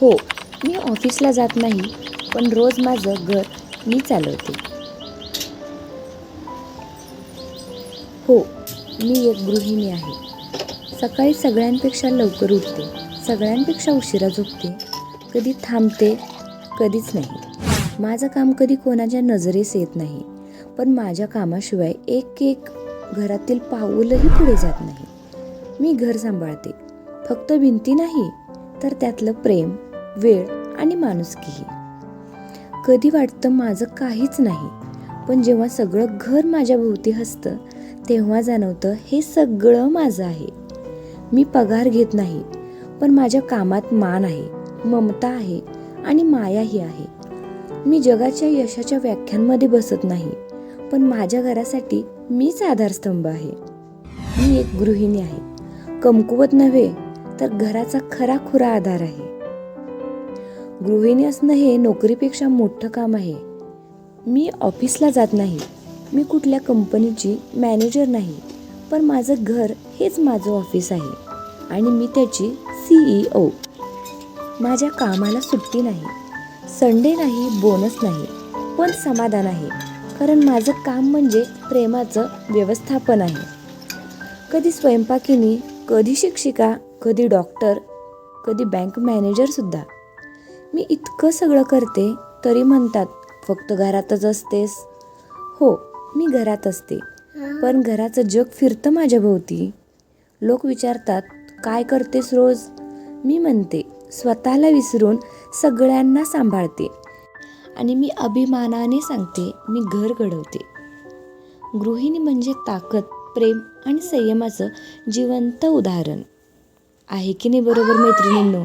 हो मी ऑफिसला जात नाही पण रोज माझं घर मी चालवते. हो मी एक गृहिणी आहे. सकाळी सगळ्यांपेक्षा लवकर उठते. सगळ्यांपेक्षा उशिरा झोपते. कधी थांबते कधीच नाही. माझं काम कधी कोणाच्या नजरेस येत नाही पण माझ्या कामाशिवाय एक एक घरातील पाऊलही पुढे जात नाही. मी घर सांभाळते. फक्त भिंती नाही तर त्यातलं प्रेम वेळ आणि माणुसकीही कधी वाटतं माझं काहीच नाही पण जेव्हा सगळं घर माझ्या भोवती हसतं तेव्हा जाणवतं हे सगळं माझं आहे. मी पगार घेत नाही पण माझ्या कामात मान आहे ममता आहे आणि मायाही आहे. मी जगाच्या यशाच्या व्याख्यांमध्ये बसत नाही पण माझ्या घरासाठी मीच आधारस्तंभ आहे. मी एक गृहिणी आहे. कमकुवत नव्हे तर घराचा खरा खुरा आधार आहे. गृहिणी असणं हे नोकरीपेक्षा मोठं काम आहे. मी ऑफिसला जात नाही. मी कुठल्या कंपनीची मॅनेजर नाही. पण माझं घर हेच माझं ऑफिस आहे. आणि मी त्याची सीईओ माझ्या कामाला सुट्टी नाही. संडे नाही बोनस नाही. पण समाधान आहे. कारण माझं काम म्हणजे प्रेमाचं व्यवस्थापन आहे. कधी स्वयंपाकिनी कधी शिक्षिका कधी डॉक्टर कधी बँक मॅनेजरसुद्धा मी इतकं सगळं करते तरी म्हणतात फक्त घरातच असतेस. हो मी घरात असते. पण घराचं जग फिरतं माझ्या भोवती. लोक विचारतात काय करतेस रोज? मी म्हणते स्वतःला विसरून सगळ्यांना सांभाळते. आणि मी अभिमानाने सांगते मी घर घडवते. गृहिणी म्हणजे ताकद प्रेम आणि संयमाचं जिवंत उदाहरण. आहे की नाही बरोबर मैत्रिणींनो?